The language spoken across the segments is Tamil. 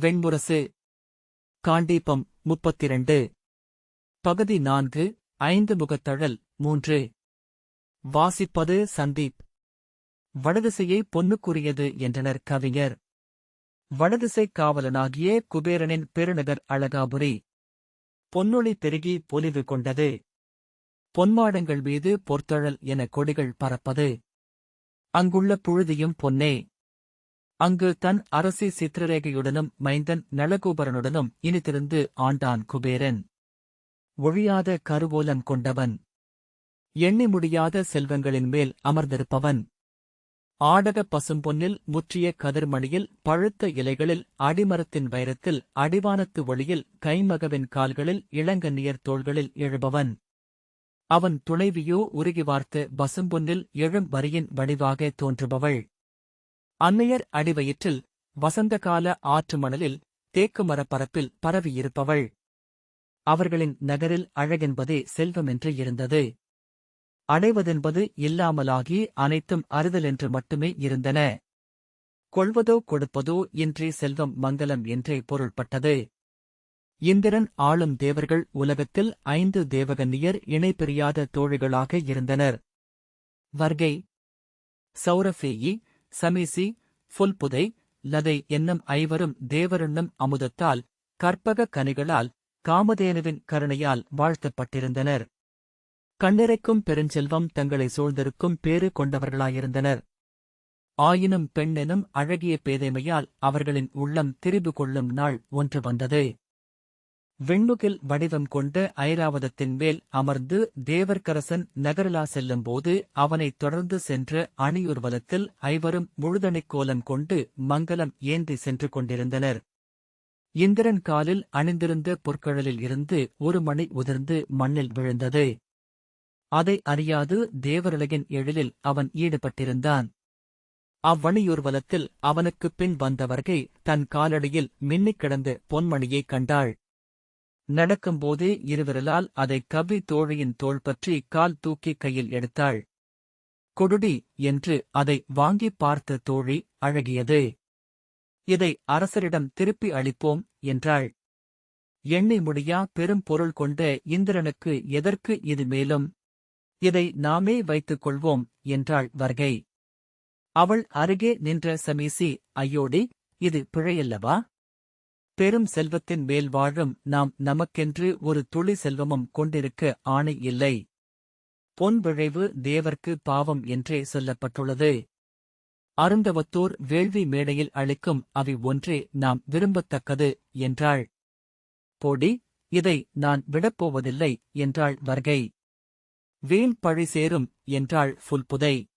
வெண்முரசு. காண்டீபம் முப்பத்திரண்டு. பகுதி நான்கு ஐந்து முகத்தழல் மூன்று. வாசிப்பது சந்தீப். வடதிசையை பொன்னுக்குரியது என்றனர் கவிஞர். வடதிசை காவலனாகிய குபேரனின் பெருநகர் அழகாபுரி. பொன்னொளி பெருகி பொலிவு கொண்டது. பொன்மாடங்கள் மீது பொற்தழல் என கொடிகள் பறப்பது. அங்குள்ள புழுதியும் பொன்னே. அங்கு தன் அரசி சித்திரரேகையுடனும் மைந்தன் நளகூபரனுடனும் இனித்திருந்து ஆண்டான் குபேரன். ஒழியாத கருவோலம் கொண்டவன். எண்ணி முடியாத செல்வங்களின் மேல் அமர்ந்திருப்பவன். ஆடக பசும்பொன்னில் முற்றிய கதிர்மணியில் பழுத்த இலைகளில் அடிமரத்தின் வைரத்தில் அடிவானத்து ஒளியில் கைமகவின் கால்களில் இளங்கண்ணியர் தோள்களில் எழுபவன். அவன் துணைவியோ உருகி வார்த்த பசும்பொன்னில் எழும் வரியின் வடிவாக தோன்றுபவள். அன்னையர் அடிவயிற்றில் வசந்தகால ஆற்று மணலில் தேக்கு மரப்பரப்பில் பரவியிருப்பவள். அவர்களின் நகரில் அழகென்பதே செல்வமென்று இருந்தது. அடைவதென்பது இல்லாமலாகி அனைத்தும் அறுதலென்று மட்டுமே இருந்தன. கொள்வதோ கொடுப்பதோ இன்றி செல்வம் மங்கலம் என்றே பொருள்பட்டது. இந்திரன் ஆளும் தேவர்கள் உலகத்தில் ஐந்து தேவகன்னியர் இணைபிரியாத தோழிகளாக இருந்தனர். வர்கை சௌரஃபேயி சமீசி புல்புதை லதை என்னும் ஐவரும் தேவரென்னும் அமுதத்தால் கற்பக கனிகளால் காமதேனுவின் கருணையால் வாழ்த்தப்பட்டிருந்தனர். கண்ணிறைக்கும் பெருஞ்செல்வம் தங்களை சூழ்ந்திருக்கும் பேறு கொண்டவர்களாயிருந்தனர். ஆயினும் பெண்ணெனும் அழகிய பேதைமையால் அவர்களின் உள்ளம் திரிபு கொள்ளும் நாள் ஒன்று வந்தது. விண்ணுகில் வடிவம் கொண்ட ஐராவதத்தின் மேல் அமர்ந்து தேவர்கரசன் நகரலா செல்லும்போது அவனைத் தொடர்ந்து சென்ற அணியூர்வலத்தில் ஐவரும் முழுதணிக் கோலம் கொண்டு மங்கலம் ஏந்தி சென்று கொண்டிருந்தனர். இந்திரன் காலில் அணிந்திருந்த பொற்கழலில் இருந்து ஒரு மணி உதிர்ந்து மண்ணில் விழுந்தது. அதை அறியாது தேவருலகின் எழிலில் அவன் ஈடுபட்டிருந்தான். அவ்வணியூர்வலத்தில் அவனுக்குப் பின் வந்தவர்கை தன் காலடியில் மின்னிக் கிடந்த பொன்மணியைக் கண்டாள். நடக்கும்போதே இருவிரலால் அதைக் கவ்வி தோழியின் தோள் பற்றி கால் தூக்கி கையில் எடுத்தாள். கொடுடி என்று அதை வாங்கிப் பார்த்த தோழி அழகியது. இதை அரசரிடம் திருப்பி அளிப்போம் என்றாள். எண்ணி முடியா பெரும் பொருள் கொண்ட இந்திரனுக்கு எதற்கு இது மேலும்? இதை நாமே வைத்துக் கொள்வோம் என்றாள் வர்கை. அவள் அருகே நின்ற சமீசி ஐயோடி இது பிழையல்லவா? பெரும் செல்வத்தின் மேல் வாழும் நாம் நமக்கென்று ஒரு துளி செல்வமும் கொண்டிருக்க ஆணை இல்லை. பொன் விழைவு தேவர்க்கு பாவம் என்றே சொல்லப்பட்டுள்ளது. அருந்தவத்தோர் வேள்வி மேடையில் அளிக்கும் அவை ஒன்றே நாம் விரும்பத்தக்கது என்றாள். போடி இதை நான் விடப்போவதில்லை என்றாள் வர்கை. வீண் பழி சேரும் என்றாள் புல்புதை.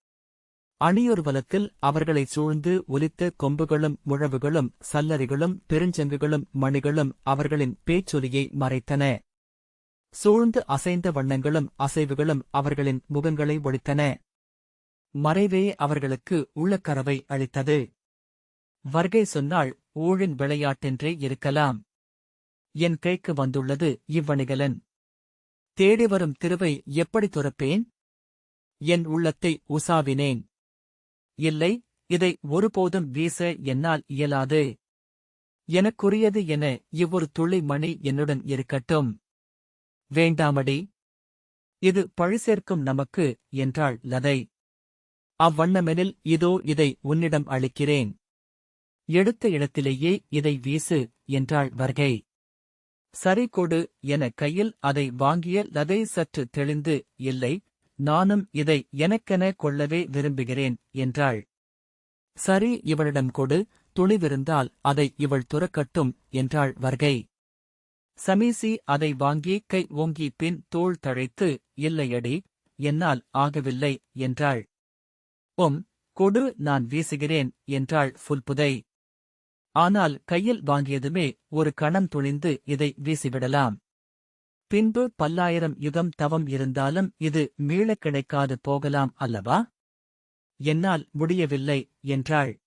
அணியொருவலத்தில் அவர்களைச் சூழ்ந்து ஒலித்த கொம்புகளும் முழவுகளும் சல்லரிகளும் பெருஞ்செங்குகளும் மணிகளும் அவர்களின் பேச்சொலியை மறைத்தன. சூழ்ந்து அசைந்த வண்ணங்களும் அசைவுகளும் அவர்களின் முகங்களை ஒழித்தன. மறைவே அவர்களுக்கு உள்ளக்கரவை அளித்தது. வருகை சொன்னால் ஊழின் விளையாட்டென்றே இருக்கலாம். என் கைக்கு வந்துள்ளது இவ்வணிகலன். தேடி வரும் திருவை எப்படி துறப்பேன்? என் உள்ளத்தை உசாவினேன். இல்லை இதை ஒருபோதும் வீச என்னால் இயலாது. எனக்குரியது என இவ்வொரு துளி மணி என்னுடன் இருக்கட்டும். வேண்டாமடி இது பழி சேர்க்கும் நமக்கு என்றாள் லதை. அவ்வண்ணமெனில் இதோ இதை உன்னிடம் அளிக்கிறேன். எடுத்த இடத்திலேயே இதை வீசு என்றாள் வர்கை. சரி கொடு என கையில் அதை வாங்கிய லதை சற்று தெளிந்து இல்லை நானும் இதை எனக்கென கொள்ளவே விரும்புகிறேன் என்றாள். சரி இவளிடம் கொடு துணிவிருந்தால் அதை இவள் துறக்கட்டும் என்றாள் வர்கை. சமீசி அதை வாங்கி கை ஓங்கி பின் தோள் தழைத்து இல்லையடி என்னால் ஆகவில்லை என்றாள். உம் கொடு நான் வீசுகிறேன் என்றாள் புல்புதை. ஆனால் கையில் வாங்கியதுமே ஒரு கணம் துணிந்து இதை வீசிவிடலாம். பின்பு பல்லாயிரம் யுகம் தவம் இருந்தாலும் இது மீளக் கிடைக்காது போகலாம் அல்லவா? என்னால் முடியவில்லை என்றாள்.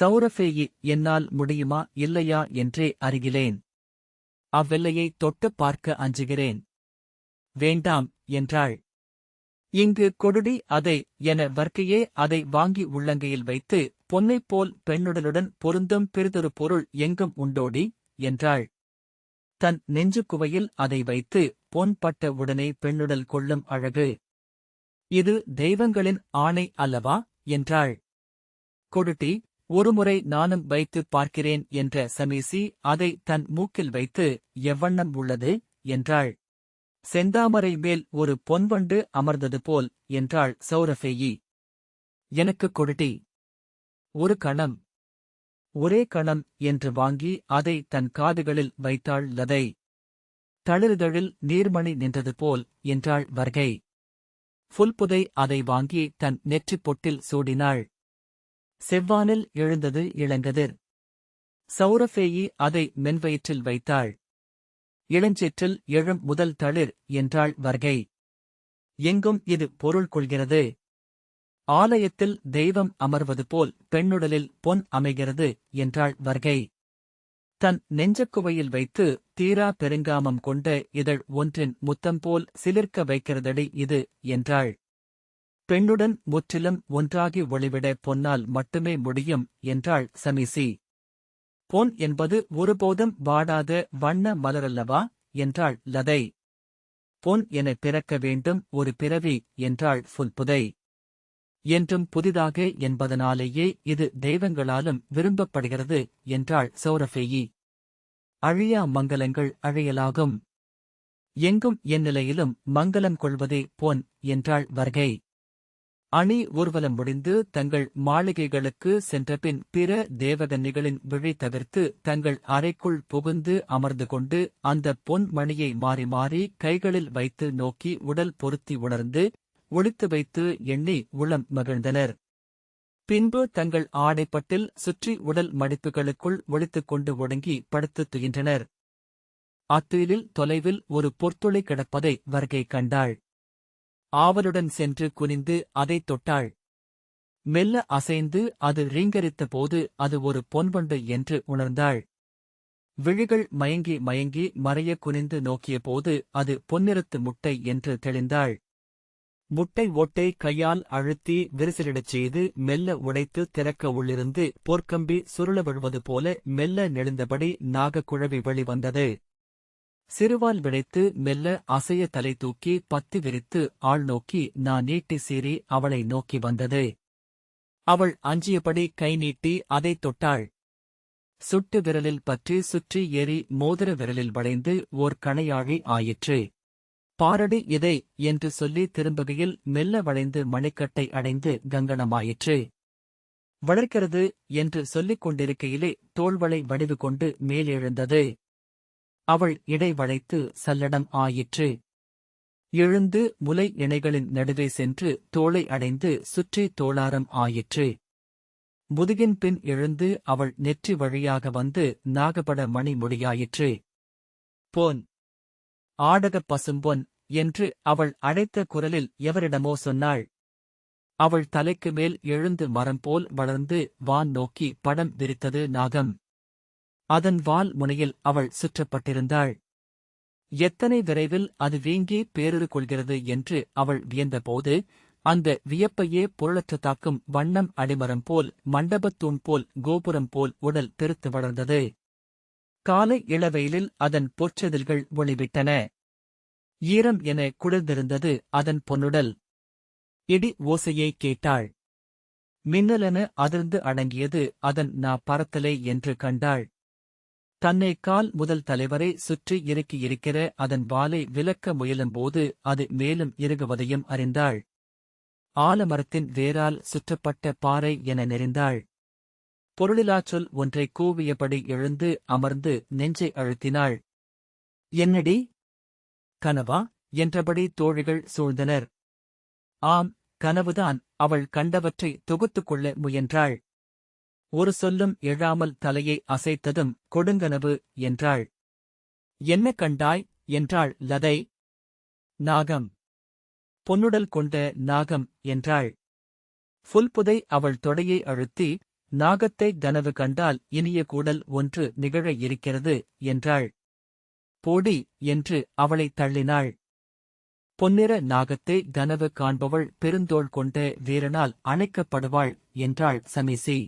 சௌரஃபேயி என்னால் முடியுமா இல்லையா என்றே அறிகிறேன். அவ்வெல்லையை தொட்டுப் பார்க்க அஞ்சுகிறேன். வேண்டாம் என்றாள். இங்கு கொடுடி அதை என வர்க்கையே அதை வாங்கி உள்ளங்கையில் வைத்து பொன்னைப் போல் பெண்ணுடலுடன் பொருந்தும் பிறிதொரு பொருள் எங்கும் உண்டோடி? என்றாள். தன் நெஞ்சுக்குவையில் அதை வைத்து பொன் பட்ட உடனே பெண்ணுடல் கொள்ளும் அழகு. இது தெய்வங்களின் ஆணை அல்லவா? என்றாள். கொடுட்டி ஒருமுறை நானும் வைத்துப் பார்க்கிறேன் என்ற சமீசி அதை தன் மூக்கில் வைத்து எவ்வண்ணம் உள்ளது? என்றாள். செந்தாமரை மேல் ஒரு பொன்வண்டு அமர்ந்தது போல் என்றாள் சௌரஃபேயி. எனக்கு கொடுட்டி. ஒரு கணம். ஒரே கணம் என்று வாங்கி அதை தன் காதுகளில் வைத்தாள் லதை. தளிர்தழில் நீர்மணி நின்றது போல் என்றாள் வர்கை. புல்புதை அதை வாங்கி தன் நெற்றிப் பொட்டில் சூடினாள். செவ்வானில் எழுந்தது இளங்கதிர். சௌரஃபேயி அதை மென்வயிற்றில் வைத்தாள். இளஞ்சிற்றில் எழும் முதல் தளிர் என்றாள் வர்கை. எங்கும் இது பொருள் கொள்கிறது? ஆலயத்தில் தெய்வம் அமர்வது போல் பெண்ணுடலில் பொன் அமைகிறது என்றாள் வர்கை. தன் நெஞ்சக்குவையில் வைத்து தீரா பெருங்காமம் கொண்ட இதழ் ஒன்றின் முத்தம் போல் சிலிர்க்க வைக்கிறதடி இது என்றாள். பெண்ணுடன் முற்றிலும் ஒன்றாகி ஒளிவிட பொன்னால் மட்டுமே முடியும் என்றாள் சமிசி. பொன் என்பது ஒருபோதும் வாடாத வண்ண மலரல்லவா என்றாள் லதை. பொன் என பிறக்க வேண்டும் ஒரு பிறவி என்றாள் புல்புதை. என்றும் புதிதாக என்பதனாலேயே இது தெய்வங்களாலும் விரும்பப்படுகிறது என்றாள் சௌரஃபேயி அழியா மங்கலங்கள் அழியலாகும். எங்கும் எந்நிலையிலும் மங்கலம் கொள்வதே பொன் என்றாள் வர்கை. அணி ஊர்வலம் முடிந்து தங்கள் மாளிகைகளுக்கு சென்றபின் பிற தேவகன்னிகளின் விழி தவிர்த்து தங்கள் அறைக்குள் புகுந்து அமர்ந்து கொண்டு அந்த பொன் மணியை மாறி மாறி கைகளில் வைத்து நோக்கி உடல் பொருத்தி உணர்ந்து ஒளித்து வைத்து எண்ணி உளம் மகிழ்ந்தனர். பின்பு தங்கள் ஆடைப்பட்டில் சுற்றி உடல் மடிப்புகளுக்குள் ஒளித்துக் கொண்டு ஒடுங்கி படுத்துத் துயின்றனர். அத்துயிலில் தொலைவில் ஒரு பொற்துளை கிடப்பதை வருகை கண்டாள். ஆவலுடன் சென்று குனிந்து அதைத் தொட்டாள். மெல்ல அசைந்து அது ரீங்கரித்த போது அது ஒரு பொன்வண்டு என்று உணர்ந்தாள். விழிகள் மயங்கி மயங்கி மறைய குனிந்து நோக்கியபோது அது பொன்னிறத்து முட்டை என்று தெளிந்தாள். முட்டை ஓட்டை கையால் அழுத்தி விரிசலிடச் செய்து மெல்ல உடைத்து திறக்க உள்ளிருந்து போர்க்கம்பி சுருள விழுவது போல மெல்ல நெழுந்தபடி நாகக்குழவி வெளிவந்தது சிறுவால் விளைத்து மெல்ல அசைய தலை தூக்கி பத்து விரித்து ஆள் நோக்கி நான் நீட்டி சீறி அவளை நோக்கி வந்தது. அவள் அஞ்சியபடி கை நீட்டி அதைத் தொட்டாள். சுட்டு விரலில் பற்றி சுற்றி ஏறி மோதிர விரலில் வளைந்து ஓர் கணையாழி ஆயிற்று. பாரடி இதை என்று சொல்லி திரும்புகையில் மெல்ல வளைந்து மணிக்கட்டை அடைந்து கங்கணமாயிற்று. வளர்க்கிறது என்று சொல்லிக் கொண்டிருக்கையிலே தோள்வளை வடிவு கொண்டு மேலெழுந்தது. அவள் இடை வளைத்து சல்லடம் ஆயிற்று. எழுந்து முலை இணைகளின் நடுவே சென்று தோளை அடைந்து சுற்றி தோளாரம் ஆயிற்று. முதுகின் பின் எழுந்து அவள் நெற்றி வழியாக வந்து நாகபட மணி முடியாயிற்று. போன் ஆடகப் பசும்பொன் என்று அவள் அழைத்த குரலில் எவரிடமோ சொன்னாள். அவள் தலைக்கு மேல் எழுந்து மரம் போல் வளர்ந்து வான் நோக்கி படம் விரித்தது நாகம். அதன் வால் முனையில் அவள் சுற்றப்பட்டிருந்தாள். எத்தனை விரைவில் அது வீங்கி பேரிரு கொள்கிறது என்று அவள் வியந்தபோது அந்த வியப்பையே பொருளற்றதாக்கும் வண்ணம் அடிமரம் போல் மண்டபத்தூண் போல் கோபுரம் போல் உடல் பெருத்து வளர்ந்தது. காலை இளவெயிலில் அதன் பொற்றெதில்கள் ஒளிவிட்டன. ஈரம் என குளிர்ந்திருந்தது அதன் பொன்னுடல். இடி ஓசையை கேட்டாள். மின்னலென அதிர்ந்து அடங்கியது அதன் நா பறத்தலை என்று கண்டாள். தன்னை கால் முதல் தலைவரை சுற்றி இறுக்கியிருக்கிற அதன் வாலை விலக்க முயலும்போது அது மேலும் இறுகுவதையும் அறிந்தாள். ஆலமரத்தின் வேரால் சுற்றப்பட்ட பாறை என நெறிந்தாள். பொருளிலாச்சொல் ஒன்றை கூவியபடி எழுந்து அமர்ந்து நெஞ்சை அழுத்தினாள். என்னடி? கனவா? என்றபடி தோழிகள் சூழ்ந்தனர். ஆம் கனவுதான். அவள் கண்டவற்றை தொகுத்துக் கொள்ள முயன்றாள். ஒரு சொல்லும் எழாமல் தலையை அசைத்ததும் கொடுங்கனவு என்றாள். என்ன கண்டாய்? என்றாள் லதை. நாகம். பொன்னுடல் கொண்ட நாகம் என்றாள். புல்புதை அவள் தொடையை அழுத்தி நாகத்தை கனவு கண்டால் இனிய கூடல் ஒன்று நிகழ இருக்கிறது என்றாள். போடி என்று அவளை தள்ளினாள். பொன்னிற நாகத்தை கனவு காண்பவள் பெருந்தோள் கொண்ட வீரனால் அணைக்கப்படுவாள் என்றாள் சமிசி.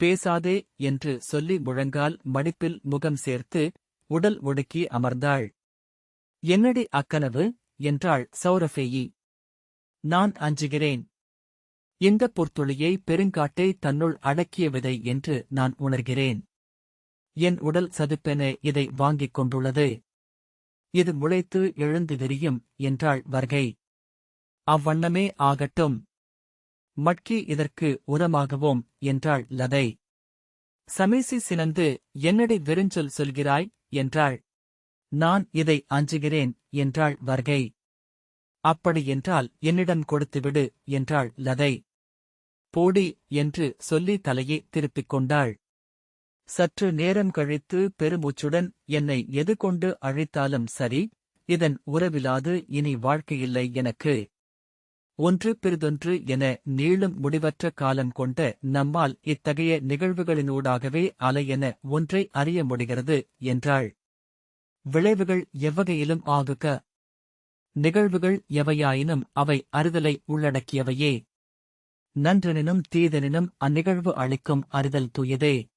பேசாதே என்று சொல்லி முழங்கால் மடிப்பில் முகம் சேர்த்து உடல் ஒடுக்கி அமர்ந்தாள். என்னடி அக்கனவு? என்றாள் சௌரஃபேயி நான் அஞ்சுகிறேன். இந்த பொற்துளியை பெருங்காட்டை தன்னுள் அடக்கிய விதை என்று நான் உணர்கிறேன். என் உடல் சதுப்பென இதை வாங்கிக் கொண்டுள்ளது. இது முளைத்து எழுந்து விரியும் என்றாள் வர்கை. அவ்வண்ணமே ஆகட்டும். மட்கி இதற்கு உரமாகவும் என்றாள் லதை. சமீசி சினந்து என்னடி வெறுஞ்சொல் சொல்கிறாய்? என்றாள். நான் இதை அஞ்சுகிறேன் என்றாள் வர்கை. அப்படியென்றால் என்னிடம் கொடுத்துவிடு என்றாள் லதை. போடி என்று சொல்லி தலையை திருப்பிக் கொண்டாள். சற்று நேரம் கழித்து பெருமூச்சுடன் என்னை எது கொண்டு அழைத்தாலும் சரி இதன் உறவிலாது இனி வாழ்க்கையில்லை எனக்கு. ஒன்று பிறிதொன்று என நீளும் முடிவற்ற காலம் கொண்ட நம்மால் இத்தகைய நிகழ்வுகளினூடாகவே அலையென ஒன்றை அறிய முடிகிறது என்றாள். விளைவுகள் எவ்வகையிலும் ஆகுக. நிகழ்வுகள் எவையாயினும் அவை அறிதலை உள்ளடக்கியவையே. நன்றெனினும் தீதெனினும் அந்நிகழ்வு அளிக்கும் அறிதல் தூயதே.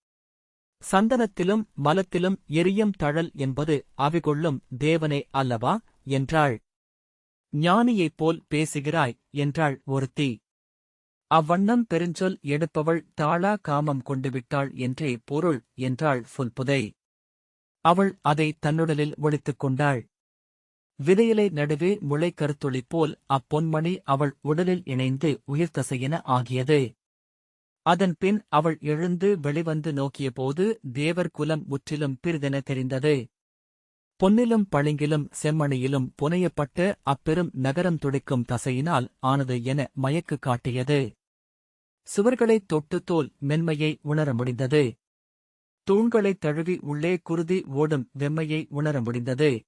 சந்தனத்திலும் மலத்திலும் எரியும் தழல் என்பது அவிகொள்ளும் தேவனே அல்லவா? என்றாள். ஞானியைப் போல் பேசுகிறாய் என்றாள் ஒருத்தி. அவ்வண்ணம் பெருஞ்சொல் எடுப்பவள் தாளா காமம் கொண்டுவிட்டாள் என்றே பொருள் என்றாள் புல்புதை. அவள் அதை தன்னுடலில் ஒழித்துக் கொண்டாள். விதையிலை நடுவே முளை கருத்துளி போல் அப்பொன்மணி அவள் உடலில் இணைந்து உயிர்த்தசையென ஆகியது. அதன் பின் அவள் எழுந்து வெளிவந்து நோக்கியபோது தேவர் குலம் முற்றிலும் பிரிதென தெரிந்தது. பொன்னிலும் பளிங்கிலும் செம்மணியிலும் புனையப்பட்ட அப்பெரும் நகரம் துடைக்கும் தசையினால் ஆனது என மயக்கு காட்டியது. சுவர்களைத் தொட்டு தோல் மென்மையை உணர முடிந்தது. தூண்களைத் தழுவி உள்ளே குருதி ஓடும் வெம்மையை உணர முடிந்தது.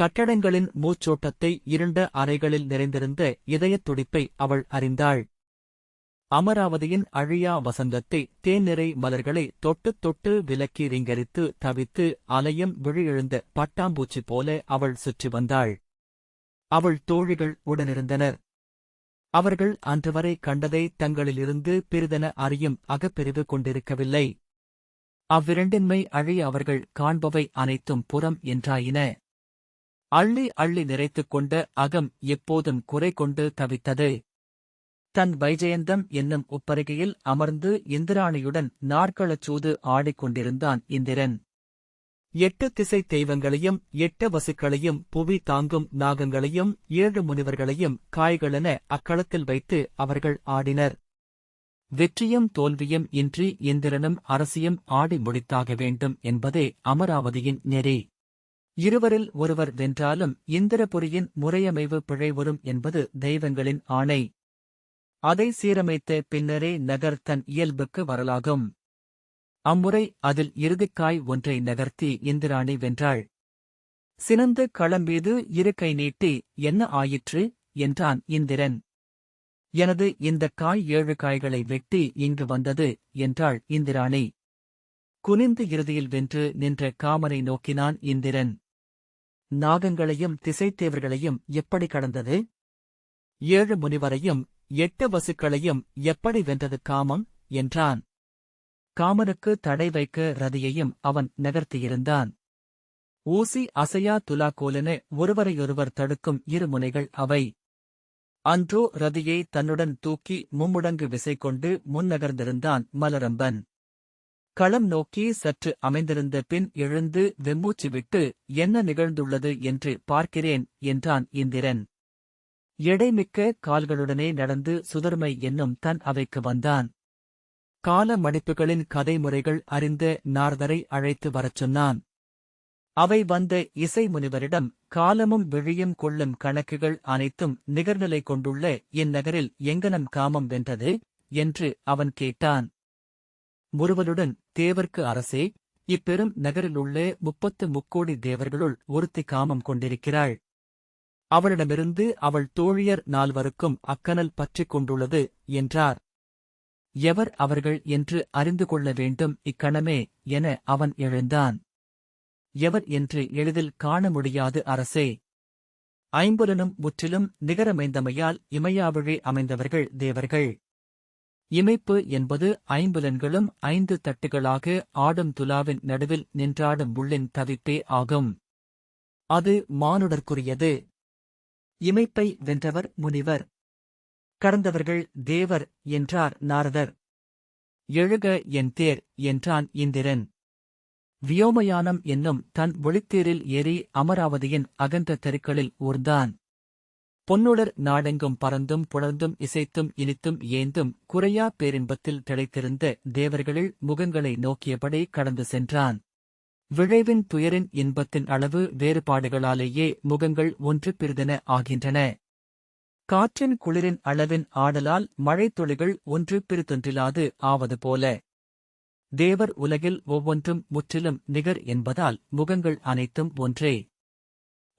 கட்டடங்களின் மூச்சோட்டத்தை இருண்ட அறைகளில் நிறைந்திருந்த இதயத் துடிப்பை அவள் அறிந்தாள். அமராவதியின் அழியா வசந்தத்தை தேன்னிறை மலர்களை தொட்டுத் தொட்டு விலக்கி ரிங்கரித்து தவித்து அலையும் விழியெழுந்த பட்டாம்பூச்சி போல அவள் சுற்றி வந்தாள். அவள் தோழிகள் உடனிருந்தனர். அவர்கள் அன்றுவரை கண்டதை தங்களிலிருந்து பிரிதென அறியும் அகப்பிரிவு கொண்டிருக்கவில்லை. அவ்விரண்டின்மை அழிய அவர்கள் காண்பவை அனைத்தும் புறம் என்றாயின. அள்ளி அள்ளி நிறைத்துக் கொண்ட அகம் எப்போதும் குறை கொண்டு தவித்தது. தன் வைஜயந்தம் என்னும் உப்பருகையில் அமர்ந்து இந்திராணியுடன் நாற்களச்சூது ஆடிக்கொண்டிருந்தான் இந்திரன். எட்டு திசை தெய்வங்களையும் எட்டு வசுக்களையும் புவி தாங்கும் நாகங்களையும் ஏழு முனிவர்களையும் காய்களென அக்களத்தில் வைத்து அவர்கள் ஆடினர். வெற்றியும் தோல்வியும் இன்றி இந்திரனும் அரசியும் ஆடி முடித்தாக வேண்டும் என்பதே அமராவதியின் நெறி. இருவரில் ஒருவர் வென்றாலும் இந்திரபுரியின் முறையமைவு பிழை வரும் என்பது தெய்வங்களின் ஆணை. அதை சீரமைத்த பின்னரே நகர் தன் இயல்புக்கு வரலாகும். அம்முறை அதில் இறுதிக்காய் ஒன்றை நகர்த்தி இந்திராணி வென்றாள். சினந்து களம் மீது இரு கை நீட்டி என்ன ஆயிற்று? என்றான் இந்திரன். எனது இந்த காய் ஏழு காய்களை வெட்டி இங்கு வந்தது என்றாள் இந்திராணி. குனிந்து இறுதியில் வென்று நின்ற காமனை நோக்கினான் இந்திரன். நாகங்களையும் திசைத்தேவர்களையும் எப்படி கடந்தது? ஏழு முனிவரையும் எட்டு வசுக்களையும் எப்படி வென்றது காமம்? என்றான். காமனுக்கு தடை வைக்க ரதியையும் அவன் நகர்த்தியிருந்தான். ஊசி அசையா துலாக்கோலென ஒருவரையொருவர் தடுக்கும் இரு முனைகள் அவை. அன்றோ ரதியை தன்னுடன் தூக்கி மும்முடங்கு விசை கொண்டு முன்னகர்ந்திருந்தான் மலரம்பன். களம் நோக்கி சற்று அமைந்திருந்த பின் எழுந்து வெம்மூச்சு விட்டு என்ன நிகழ்ந்துள்ளது என்று பார்க்கிறேன் என்றான் இந்திரன். எடைமிக்க கால்களுடனே நடந்து சுதர்மை என்னும் தன் அவைக்கு வந்தான். கால மடிப்புகளின் கதைமுறைகள் அறிந்த நார்தரை அழைத்து வரச் சொன்னான். அவை வந்த இசை முனிவரிடம் காலமும் விழியும் கொள்ளும் கணக்குகள் அனைத்தும் நிகர்நிலை கொண்டுள்ள இந்நகரில் எங்கனம் காமம் வென்றது? என்று அவன் கேட்டான். முறுவலுடன் தேவர்க்கு அரசே இப்பெரும் நகரிலுள்ள முப்பத்து முக்கோடி தேவர்களுள் ஒருத்தி காமம் கொண்டிருக்கிறாள். அவளிடமிருந்து அவள் தோழியர் நால்வருக்கும் அக்கனல் பற்றிக் கொண்டுள்ளது என்றார். எவர் அவர்கள் என்று அறிந்து கொள்ள வேண்டும் இக்கணமே என அவன் எழுந்தான். எவர் என்று எளிதில் காண முடியாது அரசே. ஐம்புலனும் முற்றிலும் நிகரமைந்தமையால் இமையாவிழி அமைந்தவர்கள் தேவர்கள். இமைப்பு என்பது ஐம்புலன்களும் ஐந்து தட்டுகளாக ஆடும் துலாவின் நடுவில் நின்றாடும் உள்ளின் தவிப்பே ஆகும். அது மானுடற்குரியது இமைப்பை வென்றவர் முனிவர். கடந்தவர்கள் தேவர் என்றார் நாரதர். எழுக என் தேர் என்றான் இந்திரன். வியோமயானம் என்னும் தன் ஒளித்தேரில் ஏறி அமராவதியின் அகன்ற தெருக்களில் ஊர்ந்தான். பொன்னுடர் நாடெங்கும் பறந்தும் புலர்ந்தும் இசைத்தும் இனித்தும் ஏந்தும் குறையா பேரின்பத்தில் திளைத்திருந்த தேவர்களில் முகங்களை நோக்கியபடி கடந்து சென்றான். விழைவின் துயரின் இன்பத்தின் அளவு வேறுபாடுகளாலேயே முகங்கள் ஒன்று பிரிதன ஆகின்றன. காற்றின் குளிரின் அளவின் ஆடலால் மழைத்துளிகள் ஒன்று பிரித்தொன்றிலாது ஆவது போல. தேவர் உலகில் ஒவ்வொன்றும் முற்றிலும் நிகர் என்பதால் முகங்கள் அனைத்தும் ஒன்றே.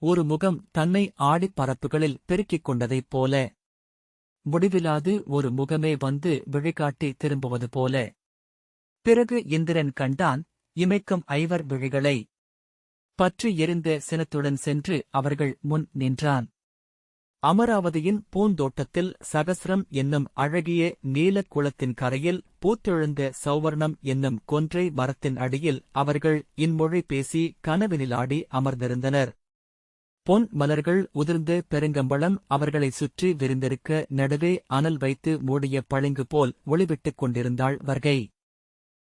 ஒரு முகம் தன்னை ஆடிப் பரப்புகளில் பெருக்கிக் கொண்டதைப் போல. முடிவிலாது ஒரு முகமே வந்து விழிகாட்டி திரும்புவது போல. பிறகு இந்திரன் கண்டான் இமைக்கும் ஐவர் விழிகளை. பற்றி எரிந்த சினத்துடன் சென்று அவர்கள் முன் நின்றான். அமராவதியின் பூந்தோட்டத்தில் சகசிரம் என்னும் அழகிய நீலக் குளத்தின் கரையில் பூத்தெழுந்த சௌவர்ணம் என்னும் கொன்றை மரத்தின் அடியில் அவர்கள் இன்மொழி பேசி கனவினிலாடி அமர்ந்திருந்தனர். பொன் மலர்கள் உதிர்ந்த பெருங்கம்பளம் அவர்களைச் சுற்றி விரிந்திருக்க நடுவே அனல் வைத்து மூடிய பளிங்கு போல் ஒளிவிட்டுக் கொண்டிருந்தாள் வர்கை.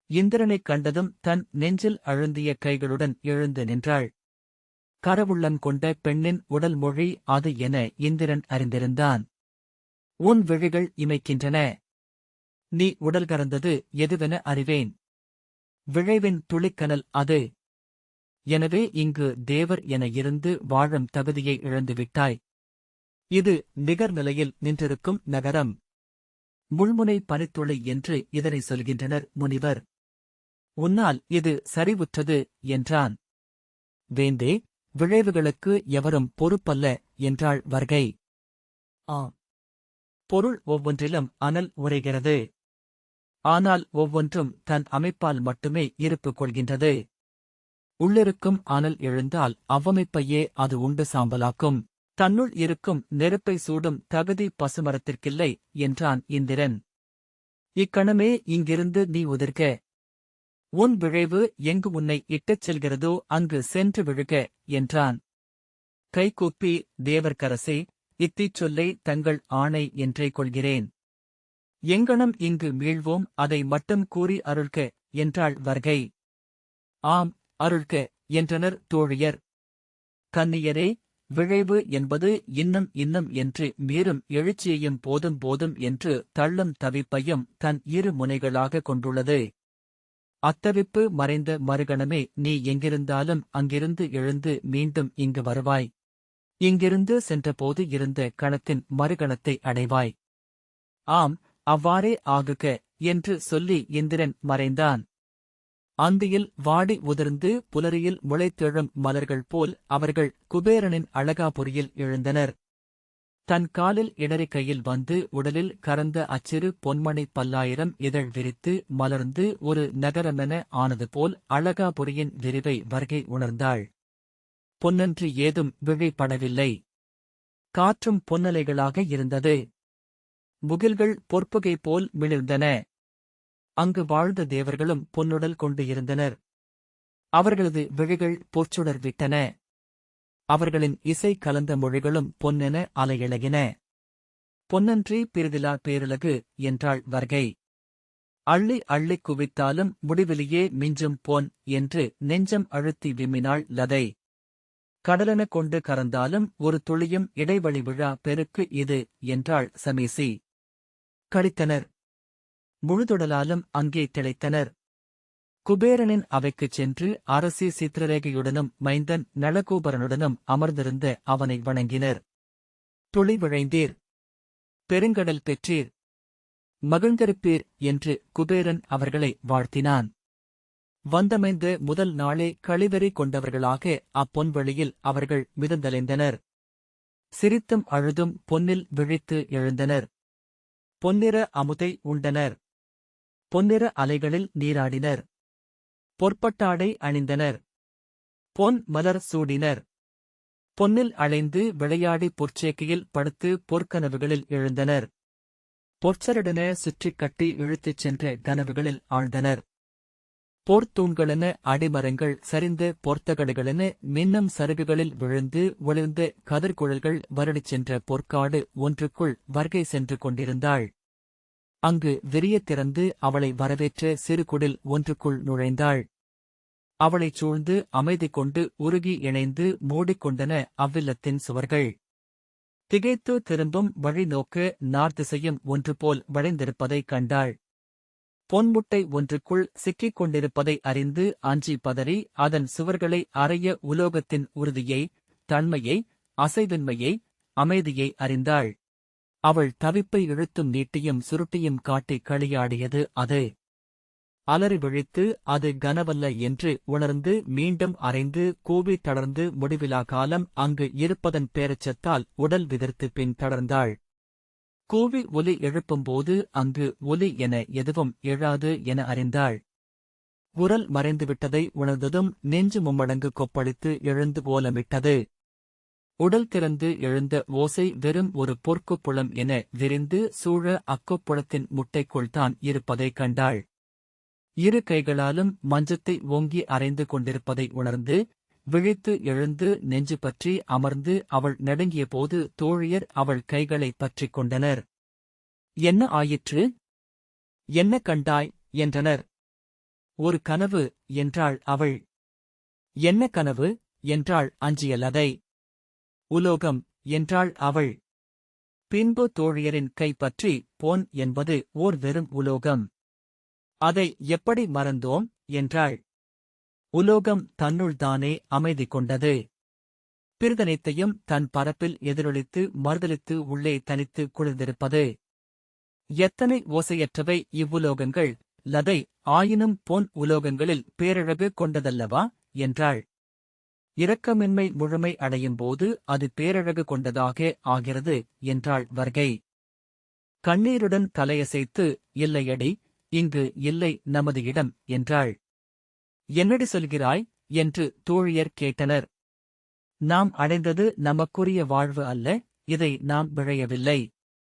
இந்திரனைக் கண்டதும் தன் நெஞ்சில் அழுந்திய கைகளுடன் எழுந்து நின்றாள். கரவுள்ளம் கொண்ட பெண்ணின் உடல் மொழி அது என இந்திரன் அறிந்திருந்தான். உன் விழிகள் இமைக்கின்றன. நீ உடல் கறந்தது எதுவென அறிவேன். விழைவின் துளிக்கனல் அது எனவே இங்கு தேவர் என இருந்து வாழும் தகுதியை இழந்துவிட்டாய். இது நிகர்நிலையில் நின்றிருக்கும் நகரம். முள்முனை பனித்துளை என்று இதனை சொல்கின்றனர் முனிவர். உன்னால் இது சரிவுற்றது என்றான். வேந்தே விளைவுகளுக்கு எவரும் பொறுப்பல்ல என்றாள் வர்கை. ஆம். பொருள் ஒவ்வொன்றிலும் அனல் உரைகிறது ஆனால் ஒவ்வொன்றும் தன் அமைப்பால் மட்டுமே இருப்பு கொள்கின்றது. உள்ளிருக்கும் அனல் எழுந்தால் அவ்வமைப்பையே அது உண்டு சாம்பலாக்கும். தன்னுள் இருக்கும் நெருப்பை சூடும் தகுதி பசுமரத்திற்கில்லை என்றான் இந்திரன். இக்கணமே இங்கிருந்து நீ உதிர்க. உன் விழைவு எங்கு உன்னை இட்டுச் செல்கிறதோ அங்கு சென்று விழுக என்றான். கைகூப்பி தேவர்க்கரசே இத்திச் சொல்லை தங்கள் ஆணை என்றே கொள்கிறேன். எங்கனம் இங்கு மீள்வோம் அதை மட்டும் கூறி அருள்க என்றாள் வர்கை. ஆம் அருள்க என்றனர் தோழியர். கன்னியரே விழைவு என்பது இன்னும் இன்னும் என்று மீறும் எழுச்சியையும் போதும் போதும் என்று தள்ளும் தவிப்பையும் தன் இரு முனைகளாக கொண்டுள்ளது. அத்தவிப்பு மறைந்த மறுகணமே நீ எங்கிருந்தாலும் அங்கிருந்து எழுந்து மீண்டும் இங்கு வருவாய். இங்கிருந்து சென்றபோது இருந்த கணத்தின் மறுகணத்தை அடைவாய். ஆம் அவ்வாறே ஆகுக என்று சொல்லி இந்திரன் மறைந்தான். அந்தியில் வாடி உதிர்ந்து புலரியில் முளைத்தெழும் மலர்கள் போல் அவர்கள் குபேரனின் அழகாபுரியில் எழுந்தனர். தன் காலில் இடறி கையில் வந்து உடலில் கறந்த அச்சிறு பொன்மணி பல்லாயிரம் இதழ் விரித்து மலர்ந்து ஒரு நகரமென ஆனது போல் அழகாபுரியின் விரிவை வருகை உணர்ந்தாள். பொன்னன்று ஏதும் விழிப்படவில்லை. காற்றும் பொன்னலைகளாக இருந்தது. முகில்கள் பொற்புகை போல் மிளிர்ந்தன. அங்கு வாழ்ந்த தேவர்களும் பொன்னுடல் கொண்டு இருந்தனர். அவர்களது விழிகள் பொற்சுடர் விட்டன. அவர்களின் இசை கலந்த மொழிகளும் பொன்னென அலையிழகின. பொன்னன்றி பிரிதிலா பேரழகு என்றாள் வர்கை. அள்ளி அள்ளிக் குவித்தாலும் முடிவிலேயே மிஞ்சும் பொன் என்று நெஞ்சம் அழுத்தி விம்மினாள் லதை. கடலென கொண்டு கறந்தாலும் ஒரு துளியும் இடைவெளி விழா பெருக்கு இது என்றாள் சமீசி. கடித்தனர் முழுதொடலாலும் அங்கே திளைத்தனர். குபேரனின் அவைக்குச் சென்று அரசி சித்திரரேகையுடனும் மைந்தன் நளகூபரனுடனும் அமர்ந்திருந்த அவனை வணங்கினர். துளிவிழைந்தீர் பெருங்கடல் பெற்றீர். மகிழ்ந்திருப்பீர் என்று குபேரன் அவர்களை வாழ்த்தினான். வந்தமைந்த முதல் நாளே கழிவெறி கொண்டவர்களாக அப்பொன்வெளியில் அவர்கள் மிதந்தலைந்தனர். சிரித்தும் அழுதும் பொன்னில் விழித்து எழுந்தனர். பொன்னிற அமுதை உண்டனர். பொன்னிற அலைகளில் நீராடினர். பொற்பட்டாடை அணிந்தனர். பொன் மலர் சூடினர். பொன்னில் அலைந்து விளையாடி பொற்சேக்கையில் படுத்து பொற்கனவுகளில் எழுந்தனர். பொற்சரடென சுற்றிக் கட்டி இழுத்துச் சென்ற கனவுகளில் ஆழ்ந்தனர். போர்த்தூண்களென அடிமரங்கள் சரிந்த பொர்த்தகடுகளென மின்னம் சருகுகளில் விழுந்து ஒளிர்ந்த கதிர்குழல்கள் வருடிச் சென்ற பொற்காடு ஒன்றுக்குள் வருகை சென்று கொண்டிருந்தாள். அங்கு விரியத் திறந்து அவளை வரவேற்ற சிறுகுடில் ஒன்றுக்குள் நுழைந்தாள். அவளைச் சூழ்ந்து அமைதி கொண்டு உருகி இணைந்து மூடிக்கொண்டன அவ்வில்லத்தின் சுவர்கள். திகைத்து திரும்பும் வழி நோக்க நார்திசையும் ஒன்றுபோல் வளைந்திருப்பதைக் கண்டாள். பொன்முட்டை ஒன்றுக்குள் சிக்கிக் கொண்டிருப்பதை அறிந்து அஞ்சி பதறி அதன் சுவர்களை அறைய உலோகத்தின் உறுதியை தன்மையை அசைவின்மையை அமைதியை அறிந்தாள். அவள் தவிப்பை இழுத்தும் நீட்டியும் சுருட்டியும் காட்டி களியாடியது அது. அலறி விழித்து அது கனவல்ல என்று உணர்ந்து மீண்டும் அறைந்து கூவி தளர்ந்து முடிவிலா காலம் அங்கு இருப்பதன் பேரச்சத்தால் உடல் விதிர்த்து பின் தளர்ந்தாள். கூவி ஒலி எழுப்பும்போது அங்கு ஒலி என எதுவும் எழாது என அறிந்தாள். குரல் மறைந்துவிட்டதை உணர்ந்ததும் நெஞ்சு மும்மடங்கு கொப்பளித்து எழுந்து ஓலமிட்டது. உடல் திறந்து எழுந்த ஓசை வெறும் ஒரு பொற்குப்புளம் என விரிந்து சூழ அக்கொப்புளத்தின் முட்டைக்குள் தான் இருப்பதைக் கண்டாள். இரு கைகளாலும் மஞ்சத்தை ஓங்கி அரைந்து கொண்டிருப்பதை உணர்ந்து விழித்து எழுந்து நெஞ்சு பற்றி அமர்ந்து அவள் நடுங்கிய போது தோழியர் அவள் கைகளைப் பற்றிக் கொண்டனர். என்ன ஆயிற்று? என்ன கண்டாய்? என்றனர். ஒரு கனவு என்றாள் அவள். என்ன கனவு? என்றாள் அஞ்சியலதை. உலோகம் என்றாள் அவள். பின்பு தோழியரின் கைப்பற்றி போன் பொன் என்பது ஓர் வெறும் உலோகம். அதை எப்படி மறந்தோம் என்றாள். உலோகம் தன்னுள்தானே அமைதி கொண்டது. பிரிதனைத்தையும் தன் பரப்பில் எதிரொலித்து மறுதலித்து உள்ளே தனித்து குளிர்ந்திருப்பது. எத்தனை ஓசையற்றவை இவ்வுலோகங்கள் லதை ஆயினும் பொன் உலோகங்களில் பேரழகு கொண்டதல்லவா? என்றாள். இரக்கமின்மை முழுமை அடையும் போது அது பேரழகு கொண்டதாக ஆகிறது என்றாள் வர்கை. கண்ணீருடன் தலையசைத்து இல்லையடி இங்கு இல்லை நமது இடம் என்றாள். என்னடி சொல்கிறாய்? என்று தோழியர் கேட்டனர். நாம் அடைந்தது நமக்குரிய வாழ்வு அல்ல இதை நாம் விழையவில்லை.